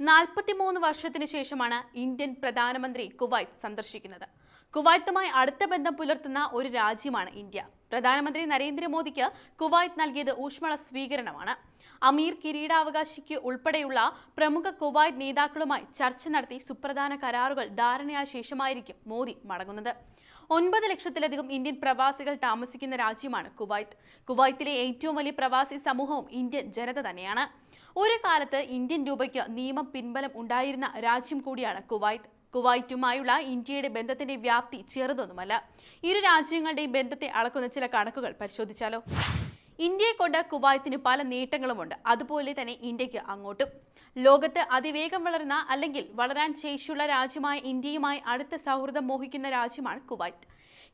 നാൽപ്പത്തിമൂന്ന് വർഷത്തിന് ശേഷമാണ് ഇന്ത്യൻ പ്രധാനമന്ത്രി കുവൈത്ത് സന്ദർശിക്കുന്നത്. കുവൈത്തുമായി അടുത്ത ബന്ധം പുലർത്തുന്ന ഒരു രാജ്യമാണ് ഇന്ത്യ. പ്രധാനമന്ത്രി നരേന്ദ്രമോദിക്ക് കുവൈത്ത് നൽകിയത് ഊഷ്മള സ്വീകരണമാണ്. അമീർ കിരീടാവകാശിക്ക് ഉൾപ്പെടെയുള്ള പ്രമുഖ കുവൈത്ത് നേതാക്കളുമായി ചർച്ച നടത്തി സുപ്രധാന കരാറുകൾ ധാരണയായ ശേഷമായിരിക്കും മോദി മടങ്ങുന്നത്. ഒൻപത് ലക്ഷത്തിലധികം ഇന്ത്യൻ പ്രവാസികൾ താമസിക്കുന്ന രാജ്യമാണ് കുവൈത്ത്. കുവൈത്തിലെ ഏറ്റവും വലിയ പ്രവാസി സമൂഹവും ഇന്ത്യൻ ജനത തന്നെയാണ്. ഒരു കാലത്ത് ഇന്ത്യൻ രൂപയ്ക്ക് നിയമ പിൻബലം ഉണ്ടായിരുന്ന രാജ്യം കൂടിയാണ് കുവൈത്ത്. കുവൈറ്റുമായുള്ള ഇന്ത്യയുടെ ബന്ധത്തിന്റെ വ്യാപ്തി ചെറുതൊന്നുമല്ല. ഇരു രാജ്യങ്ങളുടെയും ബന്ധത്തെ അളക്കുന്ന ചില കണക്കുകൾ പരിശോധിച്ചാലോ? ഇന്ത്യയെ കൊണ്ട് കുവൈത്തിന് പല നേട്ടങ്ങളുമുണ്ട്. അതുപോലെ തന്നെ ഇന്ത്യയ്ക്ക് അങ്ങോട്ടും. ലോകത്ത് അതിവേഗം വളരുന്ന അല്ലെങ്കിൽ വളരാൻ ശേഷിയുള്ള രാജ്യമായ ഇന്ത്യയുമായി അടുത്ത സൗഹൃദം മോഹിക്കുന്ന രാജ്യമാണ് കുവൈറ്റ്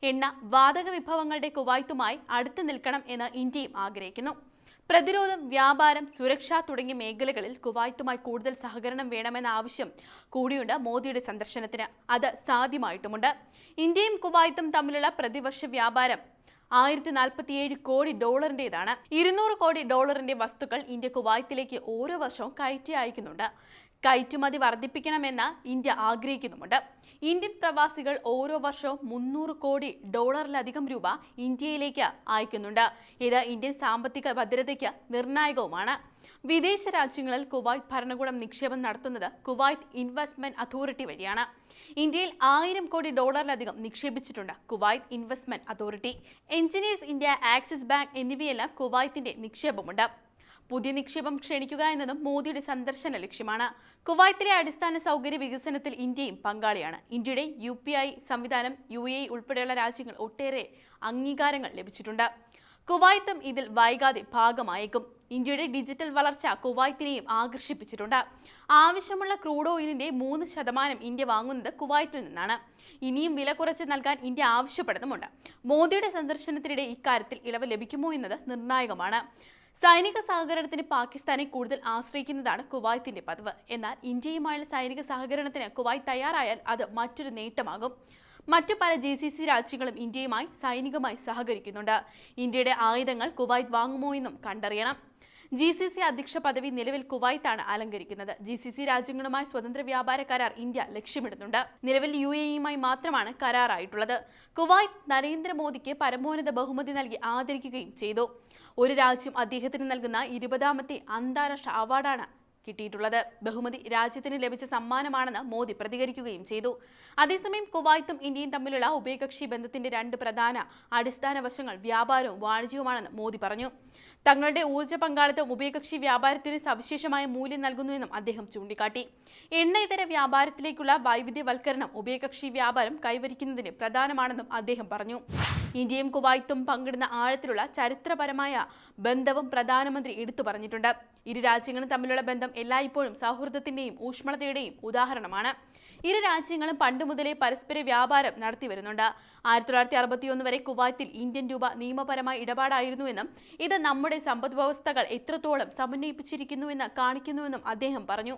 എണ്ണ വാതക വിഭവങ്ങളുടെ കുവൈത്തുമായി അടുത്ത് നിൽക്കണം എന്ന് ഇന്ത്യയും ആഗ്രഹിക്കുന്നു. പ്രതിരോധം വ്യാപാരം സുരക്ഷ തുടങ്ങിയ മേഖലകളിൽ കുവൈത്തുമായി കൂടുതൽ സഹകരണം വേണമെന്ന ആവശ്യം കൂടിയുണ്ട് മോദിയുടെ സന്ദർശനത്തിന്. അത് സാധ്യമായിട്ടുമുണ്ട്. ഇന്ത്യയും കുവൈത്തും തമ്മിലുള്ള പ്രതിവർഷ വ്യാപാരം ആയിരത്തി നാൽപ്പത്തിയേഴ് കോടി ഡോളറിന്റെതാണ് ഇരുന്നൂറ് കോടി ഡോളറിന്റെ വസ്തുക്കൾ ഇന്ത്യ കുവൈത്തിലേക്ക് ഓരോ വർഷവും കയറ്റി അയക്കുന്നുണ്ട്. കയറ്റുമതി വർദ്ധിപ്പിക്കണമെന്ന് ഇന്ത്യ ആഗ്രഹിക്കുന്നുമുണ്ട്. ഇന്ത്യൻ പ്രവാസികൾ ഓരോ വർഷവും മുന്നൂറ് കോടി ഡോളറിലധികം രൂപ ഇന്ത്യയിലേക്ക് അയക്കുന്നുണ്ട്. ഇത് ഇന്ത്യൻ സാമ്പത്തിക ഭദ്രതയ്ക്ക് നിർണായകവുമാണ്. വിദേശ രാജ്യങ്ങളിൽ കുവൈത്ത് ഭരണകൂടം നിക്ഷേപം നടത്തുന്നത് കുവൈത്ത് ഇൻവെസ്റ്റ്മെന്റ് അതോറിറ്റി വഴിയാണ്. ഇന്ത്യയിൽ ആയിരം കോടി ഡോളറിലധികം നിക്ഷേപിച്ചിട്ടുണ്ട് Kuwait investment authority. Engineers India axis bank എന്നിവയെല്ലാം കുവൈത്തിന്റെ നിക്ഷേപമുണ്ട്. പുതിയ നിക്ഷേപം ക്ഷണിക്കുക എന്നതും മോദിയുടെ സന്ദർശന ലക്ഷ്യമാണ്. കുവൈത്തിലെ അടിസ്ഥാന സൗകര്യ വികസനത്തിൽ ഇന്ത്യയും പങ്കാളിയാണ്. ഇന്ത്യയുടെ യു സംവിധാനം യു എ ഉൾപ്പെടെയുള്ള രാജ്യങ്ങൾ ഒട്ടേറെ അംഗീകാരങ്ങൾ ലഭിച്ചിട്ടുണ്ട്. കുവൈത്തും ഇതിൽ വൈകാതെ ഭാഗമായേക്കും. ഇന്ത്യയുടെ ഡിജിറ്റൽ വളർച്ച കുവൈത്തിനെയും ആകർഷിപ്പിച്ചിട്ടുണ്ട്. ആവശ്യമുള്ള ക്രൂഡ് ഓയിലിന്റെ മൂന്ന് ശതമാനം ഇന്ത്യ വാങ്ങുന്നത് കുവൈത്തിൽ നിന്നാണ്. ഇനിയും വില കുറച്ച് നൽകാൻ ഇന്ത്യ ആവശ്യപ്പെടുന്നുമുണ്ട്. മോദിയുടെ സന്ദർശനത്തിനിടെ ഇക്കാര്യത്തിൽ ഇളവ് ലഭിക്കുമോ എന്നത് നിർണായകമാണ്. സൈനിക സഹകരണത്തിന് പാകിസ്ഥാനെ കൂടുതൽ ആശ്രയിക്കുന്നതാണ് കുവൈത്തിന്റെ പതിവ്. എന്നാൽ ഇന്ത്യയുമായുള്ള സൈനിക സഹകരണത്തിന് കുവൈത്ത് തയ്യാറായാൽ അത് മറ്റൊരു നേട്ടമാകും. മറ്റു പല ജി സി സി രാജ്യങ്ങളും ഇന്ത്യയുമായി സൈനികമായി സഹകരിക്കുന്നുണ്ട്. ഇന്ത്യയുടെ ആയുധങ്ങൾ കുവൈത്ത് വാങ്ങുമോ എന്നും കണ്ടറിയണം. ജി സി സി അധ്യക്ഷ പദവി നിലവിൽ കുവൈത്താണ് അലങ്കരിക്കുന്നത്. ജി സി സി രാജ്യങ്ങളുമായി സ്വതന്ത്ര വ്യാപാര കരാർ ഇന്ത്യ ലക്ഷ്യമിടുന്നുണ്ട്. നിലവിൽ യു എ ഇയുമായി മാത്രമാണ് കരാറായിട്ടുള്ളത്. കുവൈത്ത് നരേന്ദ്രമോദിക്ക് പരമോന്നത ബഹുമതി നൽകി ആദരിക്കുകയും ചെയ്തു. ഒരു രാജ്യം അദ്ദേഹത്തിന് നൽകുന്ന ഇരുപതാമത്തെ അന്താരാഷ്ട്ര അവാർഡാണ് കിട്ടിയിട്ടുള്ളത്. ബഹുമതി രാജ്യത്തിന് ലഭിച്ച സമ്മാനമാണെന്ന് മോദി പ്രതികരിക്കുകയും ചെയ്തു. അതേസമയം കുവൈത്തും ഇന്ത്യയും തമ്മിലുള്ള ഉഭയകക്ഷി ബന്ധത്തിന്റെ രണ്ട് പ്രധാന അടിസ്ഥാന വശങ്ങൾ വ്യാപാരവും വാണിജ്യവുമാണെന്ന് മോദി പറഞ്ഞു. തങ്ങളുടെ ഊർജ പങ്കാളിത്തം ഉഭയകക്ഷി വ്യാപാരത്തിന് സവിശേഷമായ മൂല്യം നൽകുന്നുവെന്നും അദ്ദേഹം ചൂണ്ടിക്കാട്ടി. എണ്ണ ഇതര വ്യാപാരത്തിലേക്കുള്ള വൈവിധ്യവൽക്കരണം ഉഭയകക്ഷി വ്യാപാരം കൈവരിക്കുന്നതിന് പ്രധാനമാണെന്നും അദ്ദേഹം പറഞ്ഞു. ഇന്ത്യയും കുവൈത്തും പങ്കിടുന്ന ആഴത്തിലുള്ള ചരിത്രപരമായ ബന്ധവും പ്രധാനമന്ത്രി എടുത്തു പറഞ്ഞിട്ടുണ്ട്. ഇരു രാജ്യങ്ങളും തമ്മിലുള്ള ബന്ധം എല്ലായ്പ്പോഴും സൗഹൃദത്തിന്റെയും ഊഷ്മളതയുടെയും ഉദാഹരണമാണ്. ഇരു രാജ്യങ്ങളും പണ്ട് മുതലേ പരസ്പര വ്യാപാരം നടത്തി വരുന്നുണ്ട്. ആയിരത്തി തൊള്ളായിരത്തി അറുപത്തിയൊന്ന് വരെ കുവൈത്തിൽ ഇന്ത്യൻ രൂപ നിയമപരമായ ഇടപാടായിരുന്നുവെന്നും ഇത് നമ്മുടെ സമ്പദ് വ്യവസ്ഥകൾ എത്രത്തോളം സമന്വയിപ്പിച്ചിരിക്കുന്നുവെന്ന് കാണിക്കുന്നുവെന്നും അദ്ദേഹം പറഞ്ഞു.